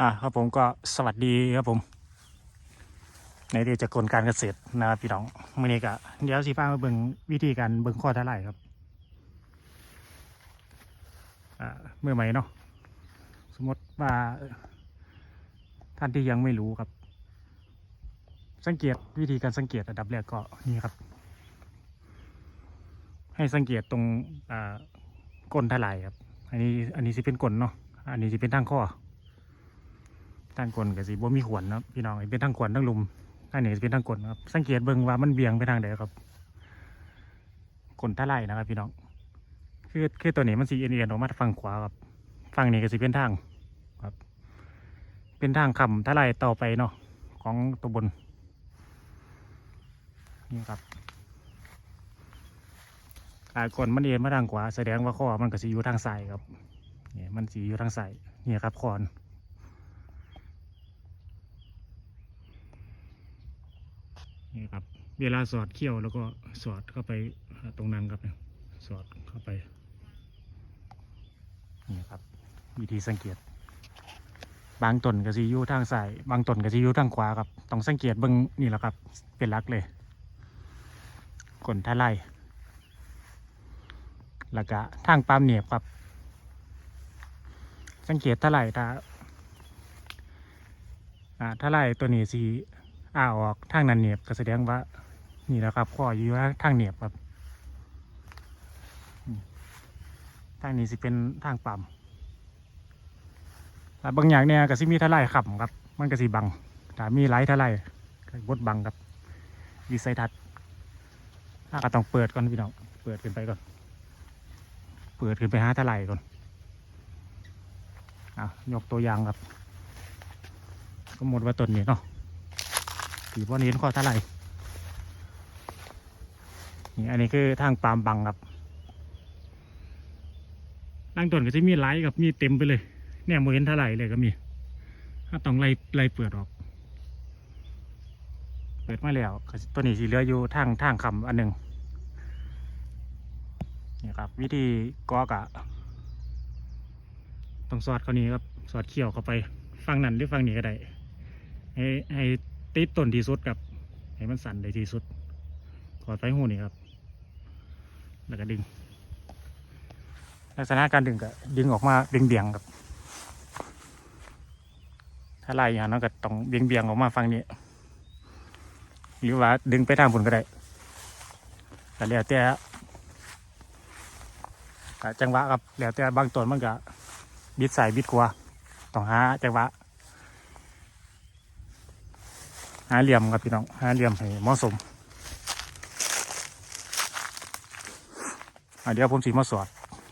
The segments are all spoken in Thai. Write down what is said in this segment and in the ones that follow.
อ่าครับผมก็สวัสดีครับผม ในเรื่องจากกลการเกษตรนะครับพี่น้องมื่อนี้ก็เดี๋ยวสิพามาเบิ่งวิธีการเบิ่งข้อเท่าไหร่ครับอ่าเมื่อไหร่เนาะสมมติว่าท่านที่ยังไม่รู้ครับ สังเกตวิธีการสังเกตอันดับแรกก็นี่ครับ ให้สังเกตตรงอ่าก้นเท่าไหร่ครับ อันนี้อันนี้สิเป็นก้นเนาะอันนี้สิเป็นทางข้อ ทางก้นก็สิบ่มีขวนนะพี่น้องอันนี้เป็นทางขวนทางลุมอันนี้จะเป็นทางกลนครับสังเกตเบิ่งว่ามันเบี่ยงไปทางใดครับกลท่าไร่นะครับ พี่น้องคือคือตัวนี้มันสีเอียนๆออกมาฝั่งขวาครับฝั่งนี้ก็สิเป็นทางครับ เป็นทางคำท่าไร่ต่อไปเนาะของตัวบนนี่ครับอากลมันเอียนมาทางขวาแสดงว่าข้อมันก็สิอยู่ทางซ้ายครับนี่มันสีอยู่ทางซ้ายนี่ครับคอน นี่ครับ เวลาสอดเขี้ยวแล้วก็สอดเข้าไปตรงนั้นครับเนี่ยสอดเข้าไปนี่ครับ วิธีสังเกต บางต้นก็สิอยู่ทางซ้ายบางต้นก็สิอยู่ทางขวาครับ ต้องสังเกตเบิ่งนี่แหละครับ เป็นลักเลยกลท่าไล่แล้วก็ทางปามเหนียบครับ สังเกตท่าไล่ถ้าอ่าท่าไล่ตัวนี้สี อ้าออกทางนั้นเหนียบก็แสดงว่า นี่แหละครับข้ออยู่ทางเหนียบครับทางนี้สิเป็นทางปั๊มแล้วบางอย่างเนี่ยก็สิมีทลายขับครับ มันก็สิบังถ้ามีไลท์ทลายก็บดบังครับวิสัยทัศน์ถ้าก็ต้องเปิดก่อนพี่น้อง เปิดขึ้นไปก่อน เปิดขึ้นไปหาทลายก่อนอะยกตัวอย่างครับ ก็หมดว่าต้นนี้เนาะ สีบอลเห็นข้อเท่าไหร่นี่อันนี้คือทางปามบังครับตั้งต้นก็จะมีไลท์กับมีเต็มไปเลยเนี่ยโมเห็นเท่าไหร่เลยก็มีถ้าต้องไล่ไล่เปิดออก เปิดมาแล้วตัวนี้สีเหลืออยู่ทางทางคำอันหนึ่งนี่ครับ วิธีกอกะต้องสอดเขานี้ครับสอดเขี่ยวเข้าไป ฟังนั่นหรือฟังนี้ก็ได้ให้ให้ ติดต้นที่สุดกับ ให้มันสั่นได้ที่สุดถอดไฟหูนี่ครับ แล้วก็ดึง ลักษณะการดึงก็ดึงออกมาเบี่ยงๆครับ ถ้าไล่อย่างนั้นก็ต้องเบี่ยงๆออกมาฝั่งนี้หรือว่าดึงไปทางบนก็ได้แต่แล้วแต่จังหวะครับแล้วแต่บางต้นมันก็บิดใส่บิดขวต้องหาจังหวะ หาเหลี่ยมครับพี่น้องหาเหลี่ยมให้เหมาะสมเดี๋ยวผมสีมาสอด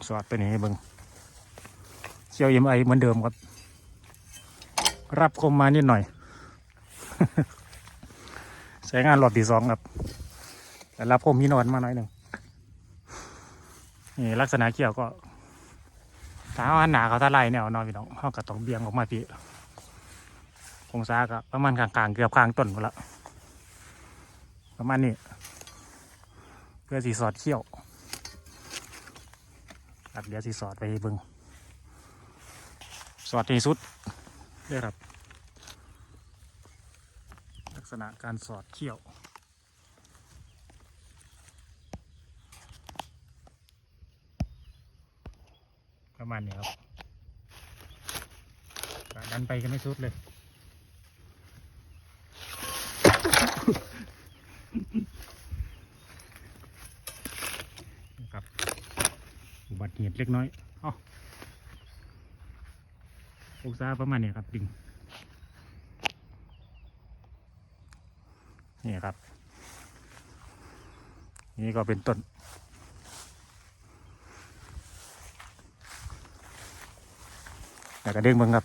สอดไปนี่ให้เบิ้งเชียวเอ็มไอเหมือนเดิมครับ รับคมมานิดหน่อย ใช้งานหลอดที่สองครับ แต่รับคมพี่นอนมาหน่อยหนึ่งนี่ลักษณะเกี่ยวก็ถ้าเอาอันหนาเขาทลายแนวนอนพี่น้องเขาก็ต้องเบี่ยงออกมาพี่ องศาก็ประมาณกลางๆ เกือบกลางต้นหมดละประมาณนี้ เพื่อสีสอดเขี้ยวครับเดี๋ยวสีสอดไปให้เบึงสอดที่สุดเด้ครับ ลักษณะการสอดเขี้ยวประมาณนี้ครับดันไปกันไม่สุดเลย นะครับอุบัติ เล็กน้อยเอ๋อองศาประมาณนี้ครับดึงนี่ครับ นี่ก็เป็นต้นแล้วก็ดึงเบิ่งครับ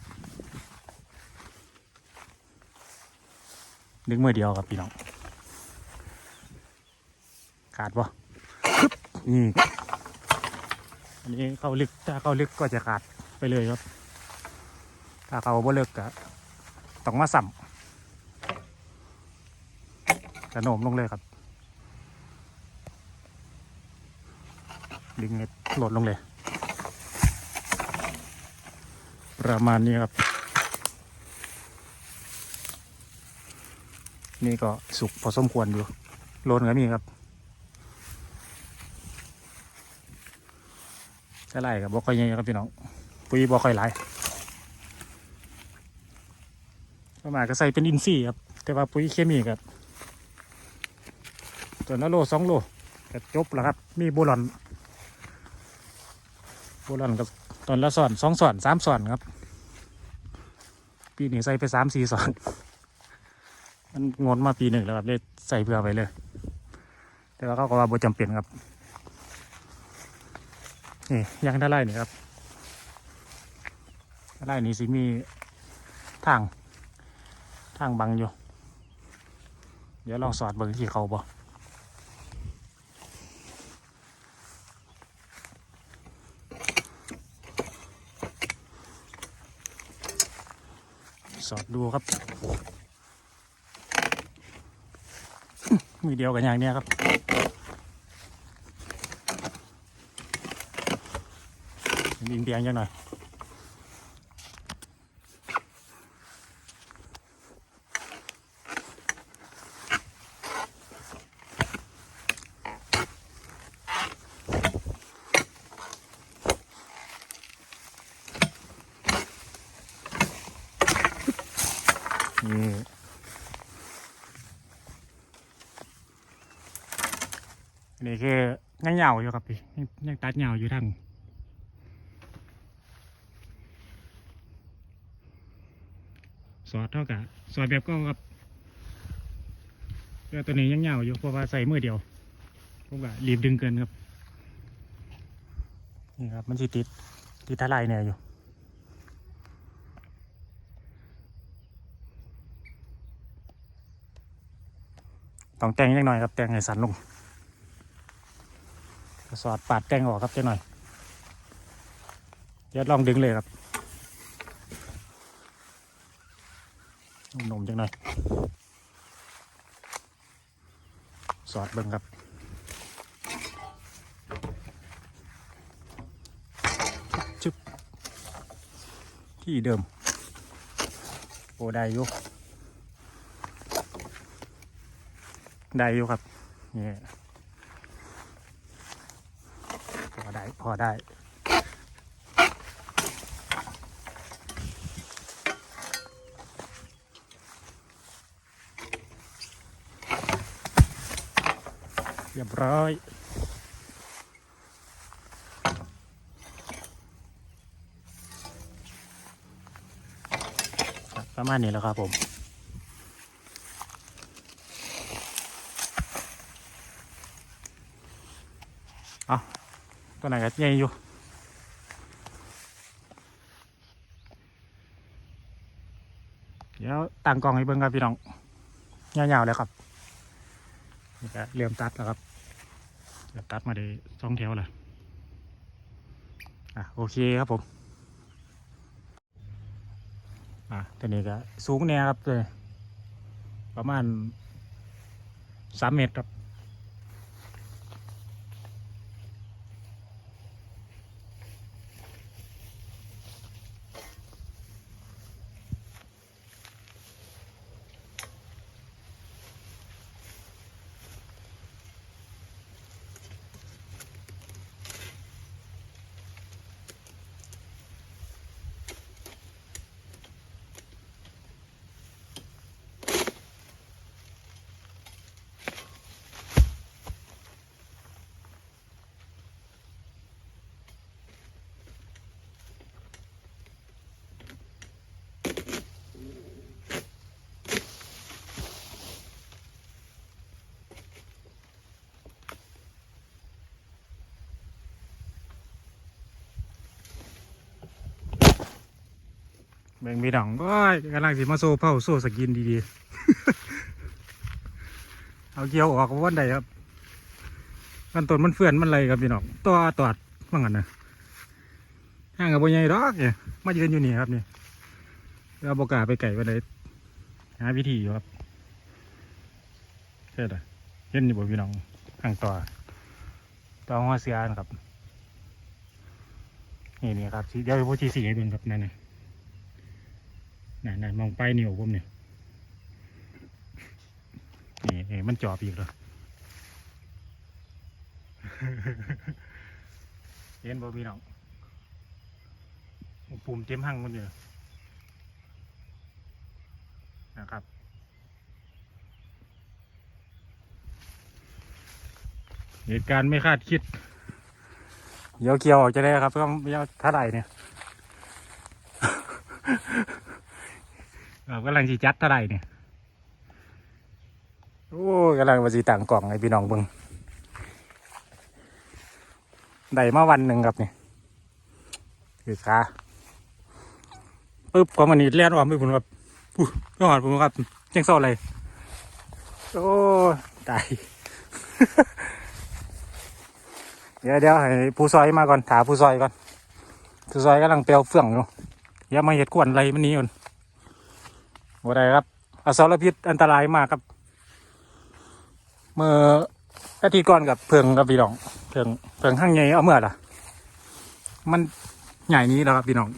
ดึงมือเดียวครับพี่น้องขาดปะนี่ อันนี้เข้าลึกถ้าเข้าลึกก็จะขาดไปเลยครับ ถ้าเขาบ่ลึกก็ต้องมาสั่มกระโนมลงเลยครับ ดึงเน็ตหลดลงเลย ประมาณนี้ครับ นี่ก็สุกพอสมควรอยู่โลนก็มีครับ จะไล่กับบ่ค่อยใหญ่ครับพี่น้องปุ๋ยบ่ค่อยหลายประมาณก็ใส่เป็นอินทรีย์ครับ แต่ว่าปุ๋ยเคมีครับตัวละโลสองโลก็จบแล้วครับ มีโบลอนโบลอนก็ตอนละส่อนสองส่อนสามส่อนครับ ปีนี้ใส่ไปสามสี่ส่อน มันงนมาปีหนึ่งแล้วครับเลยใส่เพื่อไปเลย แต่ว่าเขาก็ว่าบ่จำเป็นครับ นี่ยางท่าไร่นี่ครับท่าไร่นี่สิมีทาง ทางบังอยู่ เดี๋ยวลองสอดเบิ่งที่เขาบ่สอดดูครับ มือเดียวกันอย่างเนี้ยครับ ดินเปียงจังหน่อยนี่อันนี่คือยังยาอยู่ครับพี่ยังยังตัดยาอยู่ทาง สอดเท่ากับสอดแบบก็ครับแต่ตัวนี้ยังยาวอยู่เพราะว่าใส่มือเดียวผมก็รีบดึงเกินครับนี่ครับมันสิติดติดทลายเนี่ยอยู่ต้องแต่งยังหน่อยครับแต่งให้สันลงสอดปาดแต่งออกครับจังหน่อยเดี๋ยวลองดึงเลยครับ นมจังหน่อยสอดเบิ่งครับชึบที่เดิมโอ้ได้อยู่ได้อยู่ครับนี่พอได้ พอได้ เรียบร้อยประมาณนี้แล้วครับผมเอาตัวไหนก็ใหญ่อยู่เดี๋ยวตั้งกล้องให้เบิ่งครับพี่น้องยาวๆเลยครับ นี่ก็เริ่มตัดแล้วครับเริ่มตัดมาได้สองแถวเลยอะโอเคครับผมอะตัวนี้ก็สูงแน่ครับเลยประมาณสามเมตรครับ แบ่งมีดองก็กำลังสิมาโซ่เผาโซ่สกินดีๆ เอาเกียวออกวันใดครับมันต้นมันเฟื่อนมันอะไรครับพี่น้องตัวตอดว่างั้นนะห่างกับโบใหญ่ดอกเนี่ยมายืนอยู่นี่ครับนี่เราบกล้าไปไก่วันใดหาวิธีอยู่ครับเช่ไหมเห็นอยู่บ่พี่น้องห่างต่อต่อหัวเสือนครับนี่นี่ครับเดี๋ยวพูดทีสีให้เบิ่งครับนั่นนะ นั่นนั่นมองไปเหนียวผมเนี่ยนี่มันจอบอีกเลยเห็นบ่พี่น้องปุ่มเต็มหั่งมันอยู่นะครับเหตุการณ์ไม่คาดคิดเดี๋ยวเกี่ยวออกจะได้ครับก็ไม่เอาเท่าไหร่เนี่ย เรา กำลังจีจัดเท่าไหร่เนี่ยโอ้ยกำลังมาสีต่างกล่องไอพี่น้องเบิงได้มาวันหนึ่งครับเนี่ยคือขาปึ๊บก็มันนี่เลี้ยนออกไม่ผุนครับปุ๊บไม่หอดผมครับเจ้งเศร้าอะไรโอ้ยตายเดี๋ยวเดี๋ยวให้ผู้ซอยมาก่อนถาผู้ซอยก่อนผู้ซอยกำลังเปลวเฟื่องอยู่อย่ามาเห็ดขวนอะไรมันนี้ก่อน ว่าไรครับอสรพิษอันตรายมากครับ เมื่ออาทิตย์ก่อนกับเพิงกับพี่น้องเพิงเพิงข้างใหญ่เอาเมื่อล่ะ มันใหญ่นี้แล้วครับพี่น้อง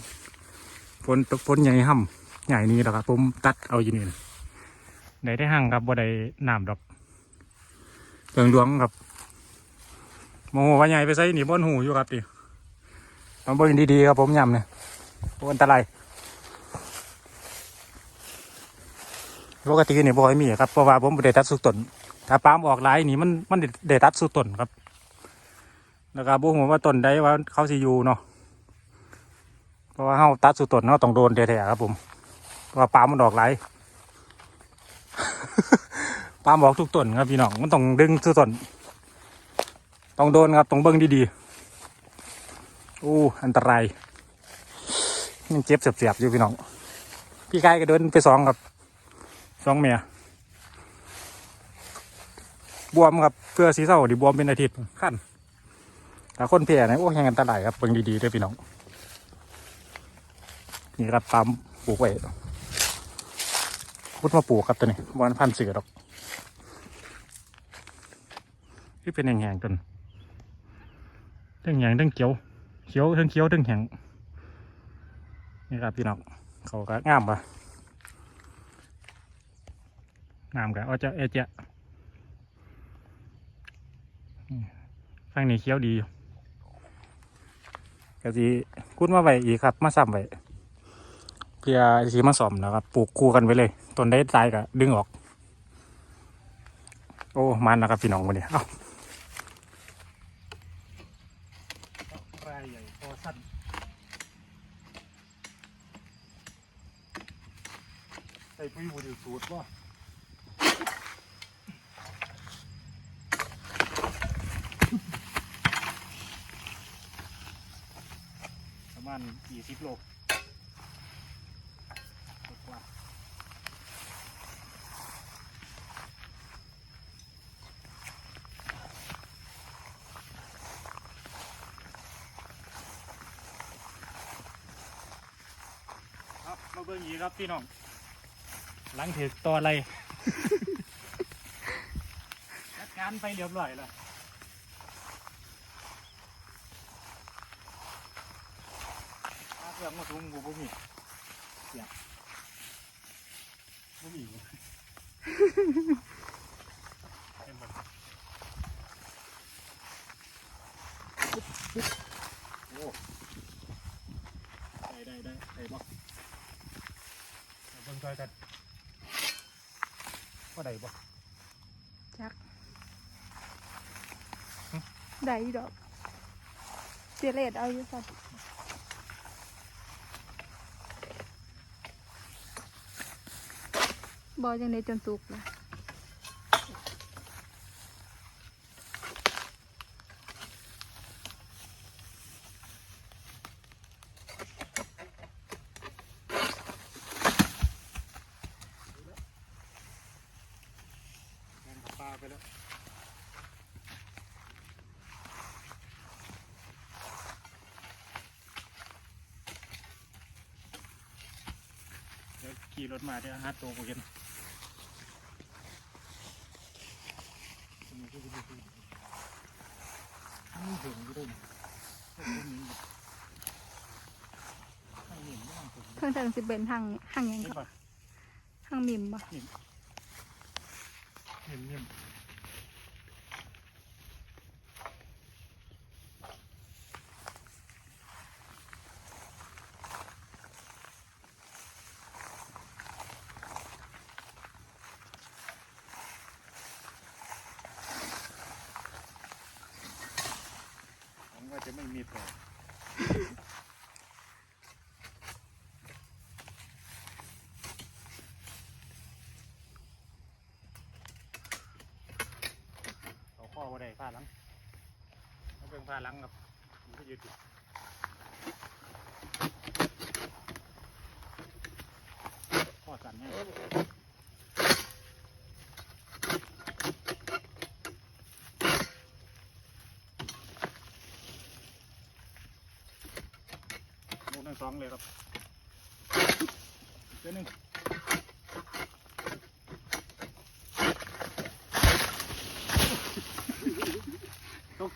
ฝนตกฝนใหญ่ห่ำใหญ่นี้แล้วครับผมตัดเอาอยู่นี่นะได้ได้ห่างครับบ่ได้น้ำดอกเพิงหลวงครับโมโหว่าใหญ่ไปใส่หนีบนหูอยู่ครับดิต้องเบิ่งดีๆครับผมย้ำเนี่ยอันตราย ปกตินี่บ่อยมีครับเพราะว่าผมบ่ได้ตัดสุดต้นถ้าปาล์มออกหลายนี่มันมันได้ตัดสุดต้นครับแล้วก็บ่ฮู้ว่าต้นใดว่าเขาสิอยู่เนาะเพราะว่าเฮาตัดสุดต้นเนาะต้องโดนแท้ๆครับผมเพราะว่าปาล์มมันออกหลายปาล์มออกทุกต้นครับพี่น้องมันต้องดึงสุดต้นต้องโดนครับต้องเบิ้งดีๆอู้อันตรายมันเจ็บเสียบๆอยู่พี่น้องพี่กายก็เดินไปสองครับ สองเมียบวมครับเพื่อสีเศร้าดิบวมเป็นอาทิตย์ขั้นแต่คนเพียนะโอ้ยังอันตรายครับเบิ้งดีๆด้วยพี่น้องนี่ครับตามปลูกไว้พุดมาปลูกครับตัวนี้วันพันเสือดอกที่เป็นแห่งๆจนทั้งแหงทั้งเขียวเขียวทั้งเขียวทั้งแหงนี่ครับพี่น้องเขาก็งามปะ งามกะเอาจะเอเจะฟังนี้เขียวดีก็สิคุ้มาไว้อีกครับ มาซ้ำไว้เพื่อสีมาสอมนะครับปลูกคู่กันไว้เลยต้นได้ตายก็ดึงออก โอ้มันนะครับพี่น้องวันนี้เอ้าราใหญ่พอสั้นใส่ปุ๋ยบุหรี่สูตรว่าประ มาณยี่สิบโลกว่าครับมาเบิ่งอีกครับพี่น้องหลังถือตัวอะไร จัดการไปเรียบร้อยแล้วถ้าเค รื่องมาถุงกูบ่มีเสียบบ่มีบ่เต็มหมดโอ้ได้ได้ได้ได้บ่เอาเบิ่งซอยกันว่าได้บ่จักได้อยู่ดอกเจเลดเอาอยู่สัตว์ บอยังในจนสุกลยงานปลาไปแล้วเดี๋ยวขี่รถมาเดี๋ยวหาตัวกู เห็นนี่ถึงก็ได้นี่พวกนี้ให้เห็นไม่ต้องถึงเพิ่งเทิงสิเป็นทางทางหยังเห็นก็ปะทางมิมบ่นี่นิ่มๆผมว่าจะไม่มีแผล เอาข้อว่าได้ ผ้าหลังเอาเป็นผ้าหลังครับมันก็ยืดอยู่ข้อสั่นเนี่ยลูกทั้งสองเลยครับอีกตัวหนึ่ง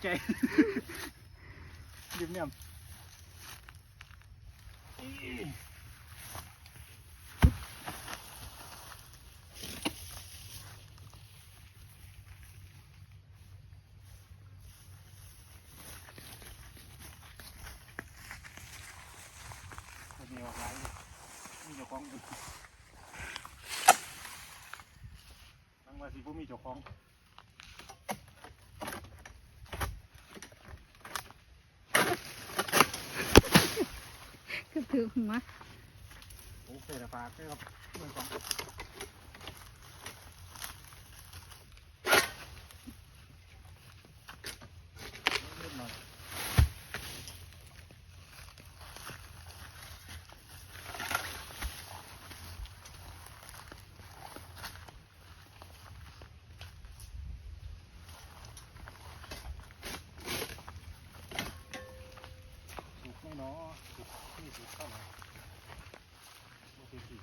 ใจเนี่ยมอี้คนนี้ออกหลายอยู่มีเจ้าของอยู่ทั้งว่าสิบ่มีเจ้าของ คือถือหัวโอเคแต่ฝากด้วยครับเมือก่อนดหน่อยสุกไม่เนาะสุกที่สุกเท่าไหร่ โอเคสิ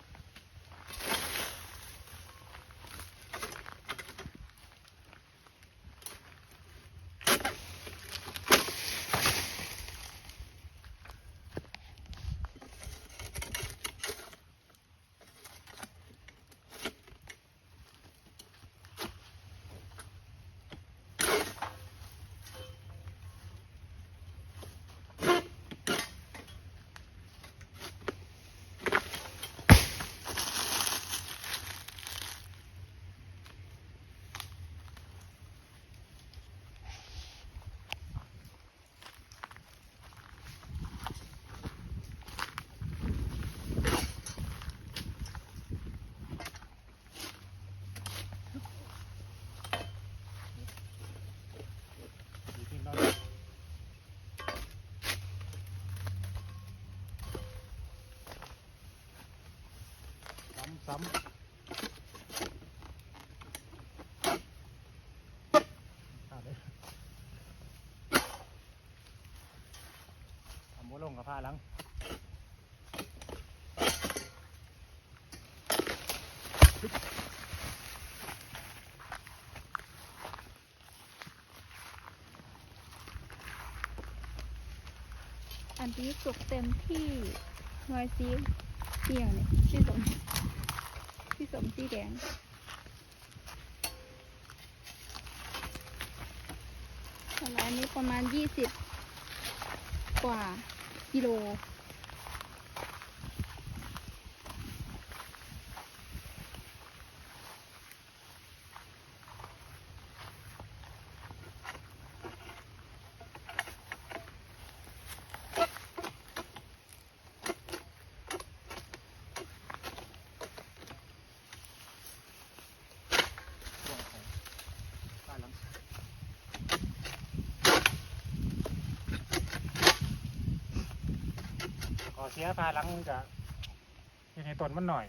ดีขึ้นแล้วนะ ซ้ำขาดเลยทำหัวลงกับผ้าหลังอันนี้สุกเต็มที่รอยซีเกี่ยวเนี่ยที่สมที่ส มสีแดงแต่ละอันนี้ประมาณยี่สิบกว่ากิโล ช่วงของผ้าหลังขอ เสียพาหลังกับที่ในต้นมันหน่อย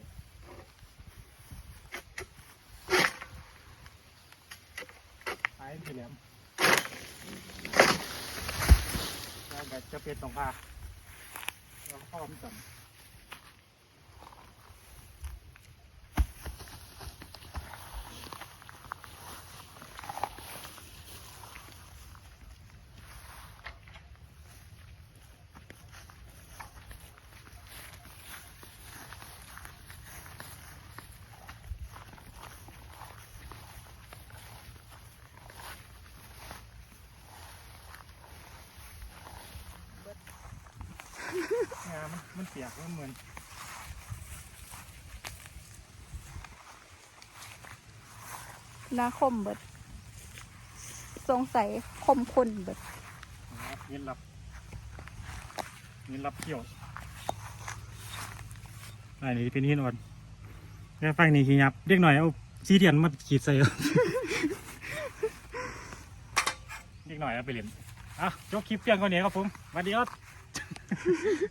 ไอ้ที่แหลมแล้วแบบจะเป็นตรงผ้าแล้วข้อมนสั่ มันมันเปียกมันเหมือนหนาคมเบิด สงสัยคมคนเบิดนะครับยินรับยินรับเที่ยวอันนี้เป็นหินอ่อนแค่ฟังนี่ขี้ยับเด็กหน่อยเอาซีเดียนมาขีดใส่เอาเด็กหน่อยเอาไปเล่นอะจบคลิปเพียงก่อนนี้ครับผมสวัสดีครับ